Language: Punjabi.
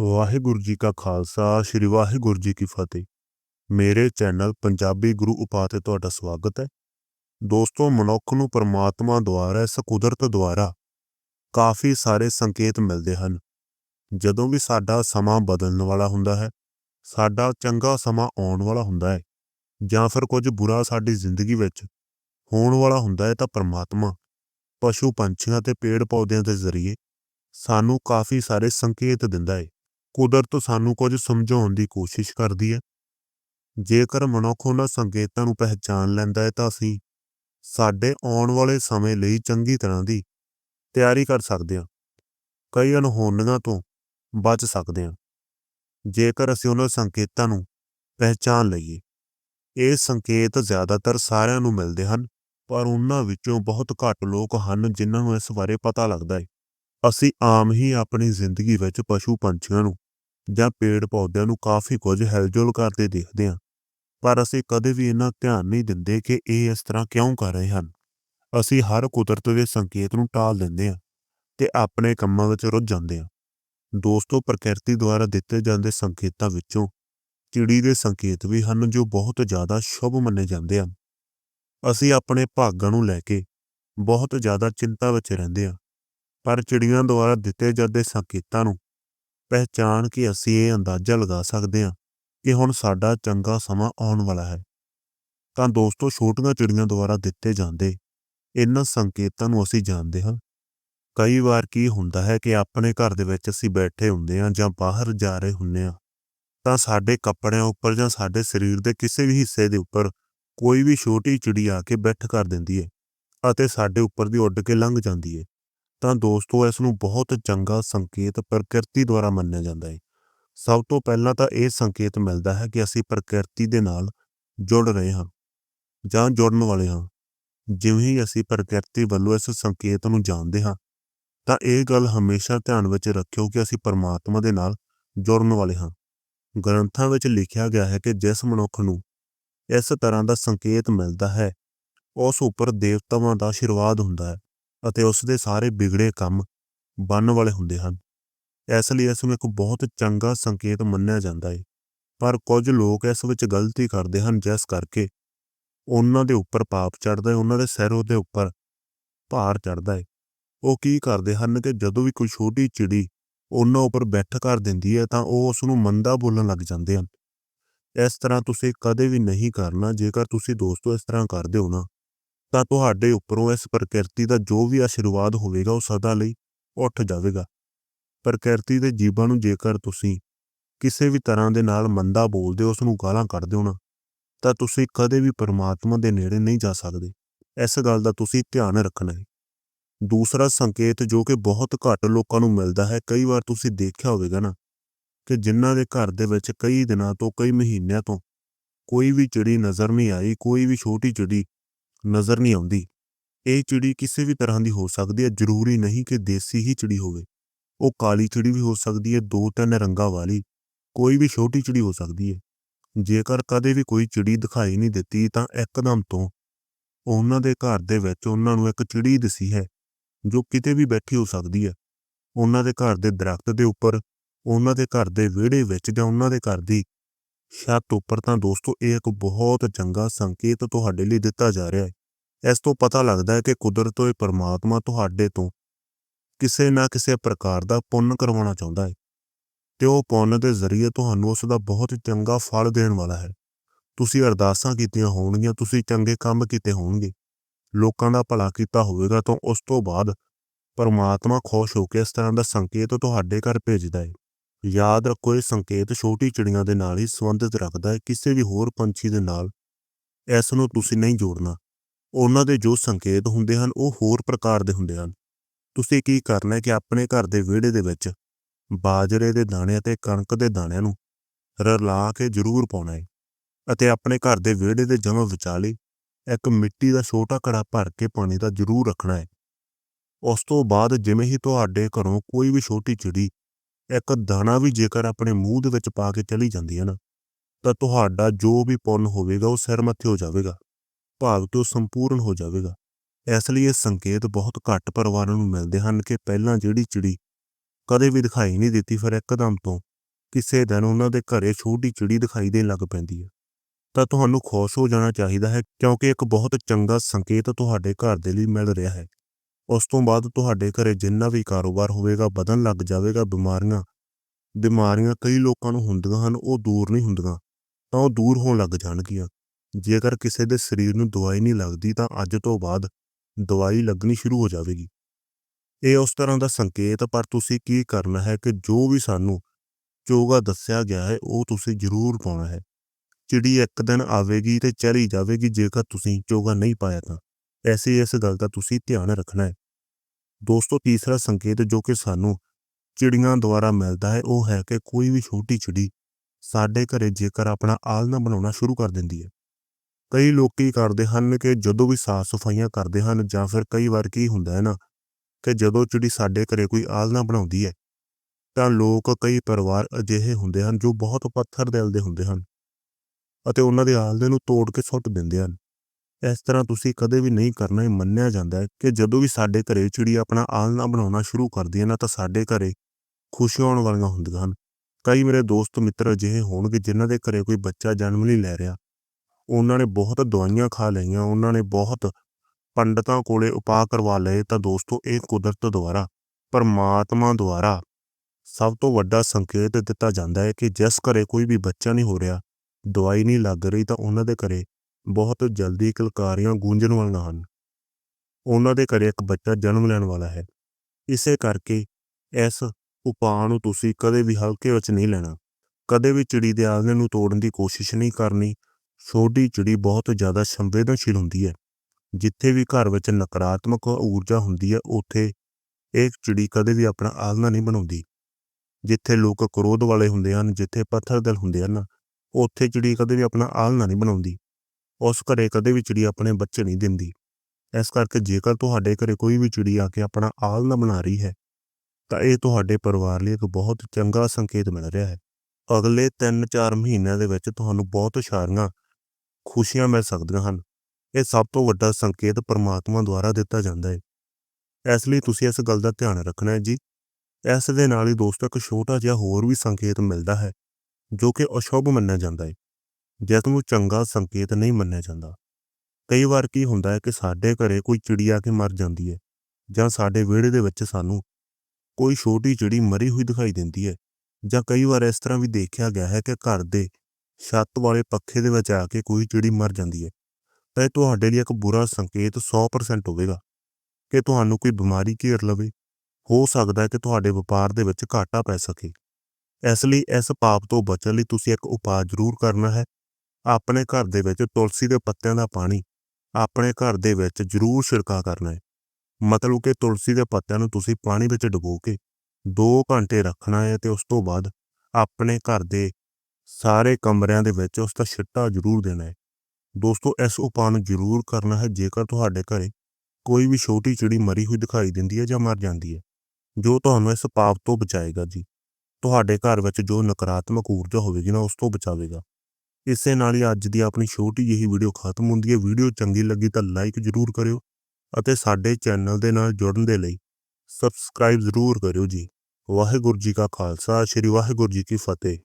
ਵਾਹਿਗੁਰੂ ਜੀ ਕਾ ਖਾਲਸਾ, ਸ੍ਰੀ ਵਾਹਿਗੁਰੂ ਜੀ ਕੀ ਫਤਿਹ। ਮੇਰੇ ਚੈਨਲ ਪੰਜਾਬੀ ਗੁਰੂ ਉਪਾਅ ਤੇ ਤੁਹਾਡਾ ਸਵਾਗਤ ਹੈ। ਦੋਸਤੋ, ਮਨੁੱਖ ਨੂੰ ਪਰਮਾਤਮਾ ਦੁਆਰਾ, ਇਸ ਕੁਦਰਤ ਦੁਆਰਾ ਕਾਫੀ ਸਾਰੇ ਸੰਕੇਤ ਮਿਲਦੇ ਹਨ। ਜਦੋਂ ਵੀ ਸਾਡਾ ਸਮਾਂ ਬਦਲਣ ਵਾਲਾ ਹੁੰਦਾ ਹੈ, ਸਾਡਾ ਚੰਗਾ ਸਮਾਂ ਆਉਣ ਵਾਲਾ ਹੁੰਦਾ ਹੈ, ਜਾਂ ਫਿਰ ਕੁਝ ਬੁਰਾ ਸਾਡੀ ਜ਼ਿੰਦਗੀ ਵਿੱਚ ਹੋਣ ਵਾਲਾ ਹੁੰਦਾ ਹੈ, ਤਾਂ ਪਰਮਾਤਮਾ ਪਸ਼ੂ ਪੰਛੀਆਂ ਤੇ ਪੇੜ ਪੌਦਿਆਂ ਦੇ ਜ਼ਰੀਏ ਸਾਨੂੰ ਕਾਫੀ ਸਾਰੇ ਸੰਕੇਤ ਦਿੰਦਾ ਹੈ। ਕੁਦਰਤ ਸਾਨੂੰ ਕੁਝ ਸਮਝਾਉਣ ਦੀ ਕੋਸ਼ਿਸ਼ ਕਰਦੀ ਹੈ। ਜੇਕਰ ਮਨੁੱਖ ਉਹਨਾਂ ਸੰਕੇਤਾਂ ਨੂੰ ਪਹਿਚਾਨ ਲੈਂਦਾ ਹੈ, ਤਾਂ ਅਸੀਂ ਸਾਡੇ ਆਉਣ ਵਾਲੇ ਸਮੇਂ ਲਈ ਚੰਗੀ ਤਰ੍ਹਾਂ ਦੀ ਤਿਆਰੀ ਕਰ ਸਕਦੇ ਹਾਂ। ਕਈ ਅਣਹੋਣੀਆਂ ਤੋਂ ਬਚ ਸਕਦੇ ਹਾਂ। ਜੇਕਰ ਅਸੀਂ ਉਹਨਾਂ ਸੰਕੇਤਾਂ ਨੂੰ ਪਹਿਚਾਨ ਲਈਏ, ਇਹ ਸੰਕੇਤ ਜ਼ਿਆਦਾਤਰ ਸਾਰਿਆਂ ਨੂੰ ਮਿਲਦੇ ਹਨ, ਪਰ ਉਹਨਾਂ ਵਿੱਚੋਂ ਬਹੁਤ ਘੱਟ ਲੋਕ ਹਨ ਜਿਨ੍ਹਾਂ ਨੂੰ ਇਸ ਬਾਰੇ ਪਤਾ ਲੱਗਦਾ ਹੈ। ਅਸੀਂ ਆਮ ਹੀ ਆਪਣੀ ਜ਼ਿੰਦਗੀ ਵਿੱਚ ਪਸ਼ੂ ਪੰਛੀਆਂ ਨੂੰ ਜਾਂ ਪੇੜ ਪੌਦਿਆਂ ਨੂੰ ਕਾਫੀ ਕੁਝ ਹਿਲਜੁਲ ਕਰਦੇ ਦੇਖਦੇ ਹਾਂ। ਪਰ ਅਸੀਂ ਕਦੇ ਵੀ ਇਹਨਾਂ ਧਿਆਨ ਨਹੀਂ ਦਿੰਦੇ ਕਿ ਇਹ ਇਸ ਤਰ੍ਹਾਂ ਕਿਉਂ ਕਰ ਰਹੇ ਹਨ। ਅਸੀਂ ਹਰ ਕੁਦਰਤ ਦੇ ਸੰਕੇਤ ਨੂੰ ਟਾਲ ਦਿੰਦੇ ਹਾਂ ਤੇ ਆਪਣੇ ਕੰਮਾਂ ਵਿੱਚ ਰੁੱਝ ਜਾਂਦੇ ਹਾਂ। ਦੋਸਤੋ, ਪ੍ਰਕਿਰਤੀ ਦੁਆਰਾ ਦਿੱਤੇ ਜਾਂਦੇ ਸੰਕੇਤਾਂ ਵਿੱਚੋਂ ਚਿੜੀ ਦੇ ਸੰਕੇਤ ਵੀ ਹਨ ਜੋ ਬਹੁਤ ਜ਼ਿਆਦਾ ਸ਼ੁਭ ਮੰਨੇ ਜਾਂਦੇ ਹਨ। ਅਸੀਂ ਆਪਣੇ ਭਾਗਾਂ ਨੂੰ ਲੈ ਕੇ ਬਹੁਤ ਜ਼ਿਆਦਾ ਚਿੰਤਾ ਵਿੱਚ ਰਹਿੰਦੇ ਹਾਂ। ਪਰ ਚਿੜੀਆਂ ਦੁਆਰਾ ਦਿੱਤੇ ਜਾਂਦੇ ਸੰਕੇਤਾਂ ਨੂੰ ਪਹਿਚਾਣ ਕੇ ਅਸੀਂ ਇਹ ਅੰਦਾਜ਼ਾ ਲਗਾ ਸਕਦੇ ਹਾਂ ਕਿ ਹੁਣ ਸਾਡਾ ਚੰਗਾ ਸਮਾਂ ਆਉਣ ਵਾਲਾ ਹੈ। ਤਾਂ ਦੋਸਤੋ, ਛੋਟੀਆਂ ਚਿੜੀਆਂ ਦੁਆਰਾ ਦਿੱਤੇ ਜਾਂਦੇ ਇਹਨਾਂ ਸੰਕੇਤਾਂ ਨੂੰ ਅਸੀਂ ਜਾਣਦੇ ਹਾਂ। ਕਈ ਵਾਰ ਕੀ ਹੁੰਦਾ ਹੈ ਕਿ ਆਪਣੇ ਘਰ ਦੇ ਵਿੱਚ ਅਸੀਂ ਬੈਠੇ ਹੁੰਦੇ ਹਾਂ ਜਾਂ ਬਾਹਰ ਜਾ ਰਹੇ ਹੁੰਦੇ ਹਾਂ, ਤਾਂ ਸਾਡੇ ਕੱਪੜਿਆਂ ਉੱਪਰ ਜਾਂ ਸਾਡੇ ਸਰੀਰ ਦੇ ਕਿਸੇ ਵੀ ਹਿੱਸੇ ਦੇ ਉੱਪਰ ਕੋਈ ਵੀ ਛੋਟੀ ਚਿੜੀ ਆ ਕੇ ਬੈਠ ਕਰ ਦਿੰਦੀ ਹੈ ਅਤੇ ਸਾਡੇ ਉੱਪਰ ਦੀ ਉੱਡ ਕੇ ਲੰਘ ਜਾਂਦੀ ਹੈ। ਤਾਂ ਦੋਸਤੋ, ਇਸ ਨੂੰ ਬਹੁਤ ਚੰਗਾ ਸੰਕੇਤ ਪ੍ਰਕਿਰਤੀ ਦੁਆਰਾ ਮੰਨਿਆ ਜਾਂਦਾ ਹੈ ਸਭ ਤੋਂ ਪਹਿਲਾਂ ਤਾਂ ਇਹ ਸੰਕੇਤ ਮਿਲਦਾ ਹੈ ਕਿ ਅਸੀਂ ਪ੍ਰਕਿਰਤੀ ਦੇ ਨਾਲ ਜੁੜ ਰਹੇ ਹਾਂ ਜਾਂ ਜੁੜਨ ਵਾਲੇ ਹਾਂ। ਜਿਵੇਂ ਹੀ ਅਸੀਂ ਪ੍ਰਕਿਰਤੀ ਵੱਲੋਂ ਇਸ ਸੰਕੇਤ ਨੂੰ ਜਾਣਦੇ ਹਾਂ, ਤਾਂ ਇਹ ਗੱਲ ਹਮੇਸ਼ਾ ਧਿਆਨ ਵਿੱਚ ਰੱਖਿਓ ਕਿ ਅਸੀਂ ਪਰਮਾਤਮਾ ਦੇ ਨਾਲ ਜੁੜਨ ਵਾਲੇ ਹਾਂ। ਗ੍ਰੰਥਾਂ ਵਿੱਚ ਲਿਖਿਆ ਗਿਆ ਹੈ ਕਿ ਜਿਸ ਮਨੁੱਖ ਨੂੰ ਇਸ ਤਰ੍ਹਾਂ ਦਾ ਸੰਕੇਤ ਮਿਲਦਾ ਹੈ, ਉਸ ਉੱਪਰ ਦੇਵਤਾਵਾਂ ਦਾ ਆਸ਼ੀਰਵਾਦ ਹੁੰਦਾ ਹੈ। ਅਤੇ ਉਸ ਦੇ ਸਾਰੇ ਵਿਗੜੇ ਕੰਮ ਬਣਨ ਵਾਲੇ ਹੁੰਦੇ ਹਨ। ਇਸ ਲਈ ਇਸ ਨੂੰ ਇੱਕ ਬਹੁਤ ਚੰਗਾ ਸੰਕੇਤ ਮੰਨਿਆ ਜਾਂਦਾ ਹੈ ਪਰ ਕੁਝ ਲੋਕ ਇਸ ਵਿੱਚ ਗਲਤੀ ਕਰਦੇ ਹਨ, ਜਿਸ ਕਰਕੇ ਉਹਨਾਂ ਦੇ ਉੱਪਰ ਪਾਪ ਚੜਦਾ ਹੈ ਉਹਨਾਂ ਦੇ ਸਿਰ ਉਹਦੇ ਉੱਪਰ ਭਾਰ ਚੜਦਾ ਹੈ ਉਹ ਕੀ ਕਰਦੇ ਹਨ ਕਿ ਜਦੋਂ ਵੀ ਕੋਈ ਛੋਟੀ ਚਿੜੀ ਉਹਨਾਂ ਉੱਪਰ ਬੈਠ ਕਰ ਦਿੰਦੀ ਹੈ ਤਾਂ ਉਹ ਉਸ ਨੂੰ ਮੰਦਾ ਬੋਲਣ ਲੱਗ ਜਾਂਦੇ ਹਨ। ਇਸ ਤਰ੍ਹਾਂ ਤੁਸੀਂ ਕਦੇ ਵੀ ਨਹੀਂ ਕਰਨਾ, ਜੇਕਰ ਤੁਸੀਂ ਦੋਸਤੋ ਇਸ ਤਰ੍ਹਾਂ ਕਰਦੇ ਹੋ ਨਾ ਤਾਂ ਤੁਹਾਡੇ ਉੱਪਰੋਂ ਇਸ ਪ੍ਰਕਿਰਤੀ ਦਾ ਜੋ ਵੀ ਆਸ਼ੀਰਵਾਦ ਹੋਵੇਗਾ ਉਹ ਸਦਾ ਲਈ ਉੱਠ ਜਾਵੇਗਾ। ਪ੍ਰਕਿਰਤੀ ਦੇ ਜੀਵਾਂ ਨੂੰ ਜੇਕਰ ਤੁਸੀਂ ਕਿਸੇ ਵੀ ਤਰ੍ਹਾਂ ਦੇ ਨਾਲ ਮੰਦਾ ਬੋਲਦੇ ਹੋ ਉਸ ਨੂੰ ਗਾਲਾਂ ਕੱਢਦੇ ਹੋ ਨਾ, ਤਾਂ ਤੁਸੀਂ ਕਦੇ ਵੀ ਪਰਮਾਤਮਾ ਦੇ ਨੇੜੇ ਨਹੀਂ ਜਾ ਸਕਦੇ। ਇਸ ਗੱਲ ਦਾ ਤੁਸੀਂ ਧਿਆਨ ਰੱਖਣਾ ਹੈ। ਦੂਸਰਾ ਸੰਕੇਤ ਜੋ ਕਿ ਬਹੁਤ ਘੱਟ ਲੋਕਾਂ ਨੂੰ ਮਿਲਦਾ ਹੈ, ਕਈ ਵਾਰ ਤੁਸੀਂ ਦੇਖਿਆ ਹੋਵੇਗਾ ਨਾ ਕਿ ਜਿਨ੍ਹਾਂ ਦੇ ਘਰ ਦੇ ਵਿੱਚ ਕਈ ਦਿਨਾਂ ਤੋਂ, ਕਈ ਮਹੀਨਿਆਂ ਤੋਂ ਕੋਈ ਵੀ ਚਿੜੀ ਨਜ਼ਰ ਨਹੀਂ ਆਈ, ਕੋਈ ਵੀ ਛੋਟੀ ਚਿੜੀ ਨਜ਼ਰ ਨਹੀਂ ਆਉਂਦੀ। ਇਹ ਚਿੜੀ ਕਿਸੇ ਵੀ ਤਰ੍ਹਾਂ ਦੀ ਹੋ ਸਕਦੀ ਹੈ, ਜ਼ਰੂਰੀ ਨਹੀਂ ਕਿ ਦੇਸੀ ਹੀ ਚਿੜੀ ਹੋਵੇ। ਉਹ ਕਾਲੀ ਚਿੜੀ ਵੀ ਹੋ ਸਕਦੀ ਹੈ, ਦੋ ਤਿੰਨ ਰੰਗਾਂ ਵਾਲੀ, ਕੋਈ ਵੀ ਛੋਟੀ ਚਿੜੀ ਹੋ ਸਕਦੀ ਹੈ। ਜੇਕਰ ਕਦੇ ਵੀ ਕੋਈ ਚਿੜੀ ਦਿਖਾਈ ਨਹੀਂ ਦਿੱਤੀ, ਤਾਂ ਇੱਕਦਮ ਤੋਂ ਉਹਨਾਂ ਦੇ ਘਰ ਦੇ ਵਿੱਚ ਉਹਨਾਂ ਨੂੰ ਇੱਕ ਚਿੜੀ ਦਿਸੀ ਹੈ, ਜੋ ਕਿਤੇ ਵੀ ਬੈਠੀ ਹੋ ਸਕਦੀ ਹੈ। ਉਹਨਾਂ ਦੇ ਘਰ ਦੇ ਦਰਖਤ ਦੇ ਉੱਪਰ, ਉਹਨਾਂ ਦੇ ਘਰ ਦੇ ਵਿਹੜੇ ਵਿੱਚ ਜਾਂ ਉਹਨਾਂ ਦੇ ਘਰ ਦੀ ਛੱਤ ਉੱਪਰ ਤਾਂ ਦੋਸਤੋ ਇਹ ਇੱਕ ਬਹੁਤ ਚੰਗਾ ਸੰਕੇਤ ਤੁਹਾਡੇ ਲਈ ਦਿੱਤਾ ਜਾ ਰਿਹਾ ਹੈ। ਇਸ ਤੋਂ ਪਤਾ ਲੱਗਦਾ ਹੈ ਕਿ ਕੁਦਰਤ ਤੋਂ ਪਰਮਾਤਮਾ ਤੁਹਾਡੇ ਤੋਂ ਕਿਸੇ ਨਾ ਕਿਸੇ ਪ੍ਰਕਾਰ ਦਾ ਪੁੰਨ ਕਰਵਾਉਣਾ ਚਾਹੁੰਦਾ ਹੈ ਤੇ ਉਹ ਪੁੰਨ ਦੇ ਜ਼ਰੀਏ ਤੁਹਾਨੂੰ ਉਸ ਦਾ ਬਹੁਤ ਚੰਗਾ ਫਲ ਦੇਣ ਵਾਲਾ ਹੈ। ਤੁਸੀਂ ਅਰਦਾਸਾਂ ਕੀਤੀਆਂ ਹੋਣਗੀਆਂ, ਤੁਸੀਂ ਚੰਗੇ ਕੰਮ ਕੀਤੇ ਹੋਣਗੇ। ਲੋਕਾਂ ਦਾ ਭਲਾ ਕੀਤਾ ਹੋਵੇਗਾ ਤਾਂ ਉਸ ਤੋਂ ਬਾਅਦ ਪਰਮਾਤਮਾ ਖੁਸ਼ ਹੋ ਕੇ ਇਸ ਤਰ੍ਹਾਂ ਦਾ ਸੰਕੇਤ ਤੁਹਾਡੇ ਘਰ ਭੇਜਦਾ ਹੈ। ਯਾਦ ਰੱਖੋ, ਇਹ ਸੰਕੇਤ ਛੋਟੀ ਚਿੜੀਆਂ ਦੇ ਨਾਲ ਹੀ ਸੰਬੰਧਿਤ ਰੱਖਦਾ ਹੈ, ਕਿਸੇ ਵੀ ਹੋਰ ਪੰਛੀ ਦੇ ਨਾਲ। ਇਸ ਨੂੰ ਤੁਸੀਂ ਨਹੀਂ ਜੋੜਨਾ। ਉਹਨਾਂ ਦੇ ਜੋ ਸੰਕੇਤ ਹੁੰਦੇ ਹਨ, ਉਹ ਹੋਰ ਪ੍ਰਕਾਰ ਦੇ ਹੁੰਦੇ ਹਨ। ਤੁਸੀਂ ਕੀ ਕਰਨਾ ਹੈ ਕਿ ਆਪਣੇ ਘਰ ਦੇ ਵਿਹੜੇ ਦੇ ਵਿੱਚ ਬਾਜਰੇ ਦੇ ਦਾਣੇ ਅਤੇ ਕਣਕ ਦੇ ਦਾਣਿਆਂ ਨੂੰ ਰਲਾ ਕੇ ਜ਼ਰੂਰ ਪਾਉਣਾ ਹੈ ਅਤੇ ਆਪਣੇ ਘਰ ਦੇ ਵਿਹੜੇ ਦੇ ਜਮਾਂ ਵਿਚਾਲੇ ਇੱਕ ਮਿੱਟੀ ਦਾ ਛੋਟਾ ਘੜਾ ਭਰ ਕੇ ਪਾਣੀ ਦਾ ਜ਼ਰੂਰ ਰੱਖਣਾ ਹੈ। ਉਸ ਤੋਂ ਬਾਅਦ ਜਿਵੇਂ ਹੀ ਤੁਹਾਡੇ ਘਰੋਂ ਕੋਈ ਵੀ ਛੋਟੀ ਚਿੜੀ ਇੱਕ ਦਾਣਾ ਵੀ ਜੇਕਰ ਆਪਣੇ ਮੂੰਹ ਦੇ ਵਿੱਚ ਪਾ ਕੇ ਚਲੀ ਜਾਂਦੀ ਹੈ ਨਾ, ਤਾਂ ਤੁਹਾਡਾ ਜੋ ਵੀ ਪੁੰਨ ਹੋਵੇਗਾ, ਉਹ ਸਿਰ ਮੱਥੇ ਹੋ ਜਾਵੇਗਾ, ਭਾਵ ਕਿ ਉਹ ਸੰਪੂਰਨ ਹੋ ਜਾਵੇਗਾ। ਇਸ ਲਈ ਇਹ ਸੰਕੇਤ ਬਹੁਤ ਘੱਟ ਪਰਿਵਾਰਾਂ ਨੂੰ ਮਿਲਦੇ ਹਨ ਕਿ ਪਹਿਲਾਂ ਜਿਹੜੀ ਚਿੜੀ ਕਦੇ ਵੀ ਦਿਖਾਈ ਨਹੀਂ ਦਿੱਤੀ, ਫਿਰ ਇੱਕਦਮ ਤੋਂ ਕਿਸੇ ਦਿਨ ਉਹਨਾਂ ਦੇ ਘਰੇ ਛੋਟੀ ਚਿੜੀ ਦਿਖਾਈ ਦੇਣ ਲੱਗ ਪੈਂਦੀ ਹੈ। ਤਾਂ ਤੁਹਾਨੂੰ ਖੁਸ਼ ਹੋ ਜਾਣਾ ਚਾਹੀਦਾ ਹੈ, ਕਿਉਂਕਿ ਇੱਕ ਬਹੁਤ ਚੰਗਾ ਸੰਕੇਤ ਤੁਹਾਡੇ ਘਰ ਦੇ ਲਈ ਮਿਲ ਰਿਹਾ ਹੈ। ਉਸ ਤੋਂ ਬਾਅਦ ਤੁਹਾਡੇ ਘਰੇ ਜਿੰਨਾ ਵੀ ਕਾਰੋਬਾਰ ਹੋਵੇਗਾ, ਵਧਣ ਲੱਗ ਜਾਵੇਗਾ ਬਿਮਾਰੀਆਂ। ਬਿਮਾਰੀਆਂ ਕਈ ਲੋਕਾਂ ਨੂੰ ਹੁੰਦੀਆਂ ਹਨ, ਉਹ ਦੂਰ ਨਹੀਂ ਹੁੰਦੀਆਂ, ਤਾਂ ਉਹ ਦੂਰ ਹੋਣ ਲੱਗ ਜਾਣਗੀਆਂ। ਜੇਕਰ ਕਿਸੇ ਦੇ ਸਰੀਰ ਨੂੰ ਦਵਾਈ ਨਹੀਂ ਲੱਗਦੀ, ਤਾਂ ਅੱਜ ਤੋਂ ਬਾਅਦ ਦਵਾਈ ਲੱਗਣੀ ਸ਼ੁਰੂ ਹੋ ਜਾਵੇਗੀ। ਇਹ ਉਸ ਤਰ੍ਹਾਂ ਦਾ ਸੰਕੇਤ, ਪਰ ਤੁਸੀਂ ਕੀ ਕਰਨਾ ਹੈ ਕਿ ਜੋ ਵੀ ਸਾਨੂੰ ਚੋਗਾ ਦੱਸਿਆ ਗਿਆ ਹੈ, ਉਹ ਤੁਸੀਂ ਜ਼ਰੂਰ ਪਾਉਣਾ ਹੈ। ਚਿੜੀ ਇੱਕ ਦਿਨ ਆਵੇਗੀ ਤੇ ਚਲੀ ਜਾਵੇਗੀ, ਜੇਕਰ ਤੁਸੀਂ ਚੋਗਾ ਨਹੀਂ ਪਾਇਆ ਤਾਂ। ਐਸੀ ਇਸ ਗੱਲ ਦਾ ਤੁਸੀਂ ਧਿਆਨ ਰੱਖਣਾ ਹੈ। ਦੋਸਤੋ, ਤੀਸਰਾ ਸੰਕੇਤ ਜੋ ਕਿ ਸਾਨੂੰ ਚਿੜੀਆਂ ਦੁਆਰਾ ਮਿਲਦਾ ਹੈ, ਉਹ ਹੈ ਕਿ ਕੋਈ ਵੀ ਛੋਟੀ ਚਿੜੀ ਸਾਡੇ ਘਰੇ ਜੇਕਰ ਆਪਣਾ ਆਲਣਾ ਬਣਾਉਣਾ ਸ਼ੁਰੂ ਕਰ ਦਿੰਦੀ ਹੈ। ਕਈ ਲੋਕ ਕੀ ਕਰਦੇ ਹਨ ਕਿ ਜਦੋਂ ਵੀ ਸਾਫ਼ ਸਫਾਈਆਂ ਕਰਦੇ ਹਨ ਜਾਂ ਫਿਰ ਕਈ ਵਾਰ ਕੀ ਹੁੰਦਾ ਹੈ ਨਾ ਕਿ ਜਦੋਂ ਚਿੜੀ ਸਾਡੇ ਘਰੇ ਕੋਈ ਆਲਣਾ ਬਣਾਉਂਦੀ ਹੈ, ਤਾਂ ਲੋਕ ਕਈ ਪਰਿਵਾਰ ਅਜਿਹੇ ਹੁੰਦੇ ਹਨ ਜੋ ਬਹੁਤ ਪੱਥਰ ਦਿਲ ਦੇ ਹੁੰਦੇ ਹਨ ਅਤੇ ਉਹਨਾਂ ਦੇ ਆਲਣੇ ਨੂੰ ਤੋੜ ਕੇ ਸੁੱਟ ਦਿੰਦੇ ਹਨ। ਇਸ ਤਰ੍ਹਾਂ ਤੁਸੀਂ ਕਦੇ ਵੀ ਨਹੀਂ ਕਰਨਾ ਇਹ ਮੰਨਿਆ ਜਾਂਦਾ ਹੈ ਕਿ ਜਦੋਂ ਵੀ ਸਾਡੇ ਘਰੇ ਚਿੜੀ ਆਪਣਾ ਆਲਣਾ ਬਣਾਉਣਾ ਸ਼ੁਰੂ ਕਰਦੀ ਹੈ ਨਾ ਤਾਂ ਸਾਡੇ ਘਰੇ ਖੁਸ਼ੀਆਂ ਆਉਣ ਵਾਲੀਆਂ ਹੁੰਦੀਆਂ ਹਨ। ਕਈ ਮੇਰੇ ਦੋਸਤ ਮਿੱਤਰ ਅਜਿਹੇ ਹੋਣਗੇ ਜਿਨ੍ਹਾਂ ਦੇ ਘਰੇ ਕੋਈ ਬੱਚਾ ਜਨਮ ਨਹੀਂ ਲੈ ਰਿਹਾ। ਉਹਨਾਂ ਨੇ ਬਹੁਤ ਦਵਾਈਆਂ ਖਾ ਲਈਆਂ, ਉਹਨਾਂ ਨੇ ਬਹੁਤ ਪੰਡਤਾਂ ਕੋਲੇ ਉਪਾਅ ਕਰਵਾ ਲਏ ਤਾਂ ਦੋਸਤੋ ਇਹ ਕੁਦਰਤ ਦੁਆਰਾ, ਪਰਮਾਤਮਾ ਦੁਆਰਾ ਸਭ ਤੋਂ ਵੱਡਾ ਸੰਕੇਤ ਦਿੱਤਾ ਜਾਂਦਾ ਹੈ ਕਿ ਜਿਸ ਘਰੇ ਕੋਈ ਵੀ ਬੱਚਾ ਨਹੀਂ ਹੋ ਰਿਹਾ, ਦਵਾਈ ਨਹੀਂ ਲੱਗ ਰਹੀ ਤਾਂ ਉਹਨਾਂ ਦੇ ਘਰੇ ਬਹੁਤ ਜਲਦੀ ਕਿਲਕਾਰੀਆਂ ਗੂੰਜਣ ਵਾਲੀਆਂ ਹਨ। ਉਹਨਾਂ ਦੇ ਘਰੇ ਇੱਕ ਬੱਚਾ ਜਨਮ ਲੈਣ ਵਾਲਾ ਹੈ। ਇਸੇ ਕਰਕੇ ਇਸ ਉਪਾਅ ਨੂੰ ਤੁਸੀਂ ਕਦੇ ਵੀ ਹਲਕੇ ਵਿੱਚ ਨਹੀਂ ਲੈਣਾ। ਕਦੇ ਵੀ ਚਿੜੀ ਦੇ ਆਲਣੇ ਨੂੰ ਤੋੜਨ ਦੀ ਕੋਸ਼ਿਸ਼ ਨਹੀਂ ਕਰਨੀ। ਛੋਟੀ ਚਿੜੀ ਬਹੁਤ ਜ਼ਿਆਦਾ ਸੰਵੇਦਨਸ਼ੀਲ ਹੁੰਦੀ ਹੈ। ਜਿੱਥੇ ਵੀ ਘਰ ਵਿੱਚ ਨਕਾਰਾਤਮਕ ਊਰਜਾ ਹੁੰਦੀ ਹੈ, ਉੱਥੇ ਇਹ ਚਿੜੀ ਕਦੇ ਵੀ ਆਪਣਾ ਆਲਣਾ ਨਹੀਂ ਬਣਾਉਂਦੀ। ਜਿੱਥੇ ਲੋਕ ਕ੍ਰੋਧ ਵਾਲੇ ਹੁੰਦੇ ਹਨ, ਜਿੱਥੇ ਪੱਥਰ ਦਿਲ ਹੁੰਦੇ ਹਨ, ਉੱਥੇ ਚਿੜੀ ਕਦੇ ਵੀ ਆਪਣਾ ਆਲਣਾ ਨਹੀਂ ਬਣਾਉਂਦੀ। ਉਸ ਘਰੇ ਕਦੇ ਵੀ ਚਿੜੀ ਆਪਣੇ ਬੱਚੇ ਨਹੀਂ ਦਿੰਦੀ। ਇਸ ਕਰਕੇ ਜੇਕਰ ਤੁਹਾਡੇ ਘਰੇ ਕੋਈ ਵੀ ਚਿੜੀ ਆ ਕੇ ਆਪਣਾ ਆਲਣਾ ਬਣਾ ਰਹੀ ਹੈ, ਤਾਂ ਇਹ ਤੁਹਾਡੇ ਪਰਿਵਾਰ ਲਈ ਇੱਕ ਬਹੁਤ ਚੰਗਾ ਸੰਕੇਤ ਮਿਲ ਰਿਹਾ ਹੈ। ਅਗਲੇ 3-4 ਮਹੀਨਿਆਂ ਦੇ ਵਿੱਚ ਤੁਹਾਨੂੰ ਬਹੁਤ ਸਾਰੀਆਂ ਖੁਸ਼ੀਆਂ ਮਿਲ ਸਕਦੀਆਂ ਹਨ। ਇਹ ਸਭ ਤੋਂ ਵੱਡਾ ਸੰਕੇਤ ਪਰਮਾਤਮਾ ਦੁਆਰਾ ਦਿੱਤਾ ਜਾਂਦਾ ਹੈ। ਇਸ ਲਈ ਤੁਸੀਂ ਇਸ ਗੱਲ ਦਾ ਧਿਆਨ ਰੱਖਣਾ ਹੈ ਜੀ। ਇਸ ਦੇ ਨਾਲ ਹੀ ਦੋਸਤੋ ਇੱਕ ਛੋਟਾ ਜਿਹਾ ਹੋਰ ਵੀ ਸੰਕੇਤ ਮਿਲਦਾ ਹੈ, ਜੋ ਕਿ ਅਸ਼ੁਭ ਮੰਨਿਆ ਜਾਂਦਾ ਹੈ। ਜਿਸ ਨੂੰ ਚੰਗਾ ਸੰਕੇਤ ਨਹੀਂ ਮੰਨਿਆ ਜਾਂਦਾ। ਕਈ ਵਾਰ ਕੀ ਹੁੰਦਾ ਹੈ ਕਿ ਸਾਡੇ ਘਰੇ ਕੋਈ ਚਿੜੀ ਆ ਕੇ ਮਰ ਜਾਂਦੀ ਹੈ ਜਾਂ ਸਾਡੇ ਵਿਹੜੇ ਦੇ ਵਿੱਚ ਸਾਨੂੰ ਕੋਈ ਛੋਟੀ ਚਿੜੀ ਮਰੀ ਹੋਈ ਦਿਖਾਈ ਦਿੰਦੀ ਹੈ ਜਾਂ ਕਈ ਵਾਰ ਇਸ ਤਰ੍ਹਾਂ ਵੀ ਦੇਖਿਆ ਗਿਆ ਹੈ ਕਿ ਘਰ ਦੇ ਛੱਤ ਵਾਲੇ ਪੱਖੇ ਦੇ ਵਿੱਚ ਆ ਕੇ ਕੋਈ ਚਿੜੀ ਮਰ ਜਾਂਦੀ ਹੈ। ਤਾਂ ਇਹ ਤੁਹਾਡੇ ਲਈ ਇੱਕ ਬੁਰਾ ਸੰਕੇਤ 100% ਹੋਵੇਗਾ ਕਿ ਤੁਹਾਨੂੰ ਕੋਈ ਬਿਮਾਰੀ ਘੇਰ ਲਵੇ, ਹੋ ਸਕਦਾ ਹੈ ਕਿ ਤੁਹਾਡੇ ਵਪਾਰ ਦੇ ਵਿੱਚ ਘਾਟਾ ਪੈ ਸਕੇ। ਇਸ ਲਈ ਇਸ ਪਾਪ ਤੋਂ ਬਚਣ ਲਈ ਤੁਸੀਂ ਇੱਕ ਉਪਾਅ ਜ਼ਰੂਰ ਕਰਨਾ ਹੈ ਆਪਣੇ ਘਰ ਦੇ ਵਿੱਚ ਤੁਲਸੀ ਦੇ ਪੱਤਿਆਂ ਦਾ ਪਾਣੀ ਆਪਣੇ ਘਰ ਦੇ ਵਿੱਚ ਜ਼ਰੂਰ ਛਿੜਕਾ ਕਰਨਾ ਹੈ। ਮਤਲਬ ਕਿ ਤੁਲਸੀ ਦੇ ਪੱਤਿਆਂ ਨੂੰ ਤੁਸੀਂ ਪਾਣੀ ਵਿੱਚ ਡੁਬੋ ਕੇ 2 ਘੰਟੇ ਰੱਖਣਾ ਹੈ ਤੇ ਉਸ ਤੋਂ ਬਾਅਦ ਆਪਣੇ ਘਰ ਦੇ ਸਾਰੇ ਕਮਰਿਆਂ ਦੇ ਵਿੱਚ ਉਸ ਦਾ ਛਿੱਟਾ ਜ਼ਰੂਰ ਦੇਣਾ ਹੈ। ਦੋਸਤੋ, ਇਸ ਉਪਾਅ ਨੂੰ ਜ਼ਰੂਰ ਕਰਨਾ ਹੈ, ਜੇਕਰ ਤੁਹਾਡੇ ਘਰੇ ਕੋਈ ਵੀ ਛੋਟੀ ਚਿੜੀ ਮਰੀ ਹੋਈ ਦਿਖਾਈ ਦਿੰਦੀ ਹੈ ਜਾਂ ਮਰ ਜਾਂਦੀ ਹੈ, ਜੋ ਤੁਹਾਨੂੰ ਇਸ ਪਾਪ ਤੋਂ ਬਚਾਏਗਾ ਜੀ। ਤੁਹਾਡੇ ਘਰ ਵਿੱਚ ਜੋ ਨਕਾਰਾਤਮਕ ਊਰਜਾ ਹੋਵੇਗੀ ਨਾ, ਉਸ ਤੋਂ ਬਚਾਵੇਗਾ। ਇਸੇ ਨਾਲ ਹੀ ਅੱਜ ਦੀ ਆਪਣੀ ਛੋਟੀ ਜਿਹੀ ਵੀਡੀਓ ਖਤਮ ਹੁੰਦੀ ਹੈ। ਵੀਡੀਓ ਚੰਗੀ ਲੱਗੀ ਤਾਂ ਲਾਈਕ ਜ਼ਰੂਰ ਕਰਿਓ ਅਤੇ ਸਾਡੇ ਚੈਨਲ ਦੇ ਨਾਲ ਜੁੜਨ ਦੇ ਲਈ ਸਬਸਕ੍ਰਾਈਬ ਜ਼ਰੂਰ ਕਰਿਓ ਜੀ। ਵਾਹਿਗੁਰੂ ਜੀ ਕਾ ਖਾਲਸਾ, ਸ੍ਰੀ ਵਾਹਿਗੁਰੂ ਜੀ ਕੀ ਫਤਿਹ।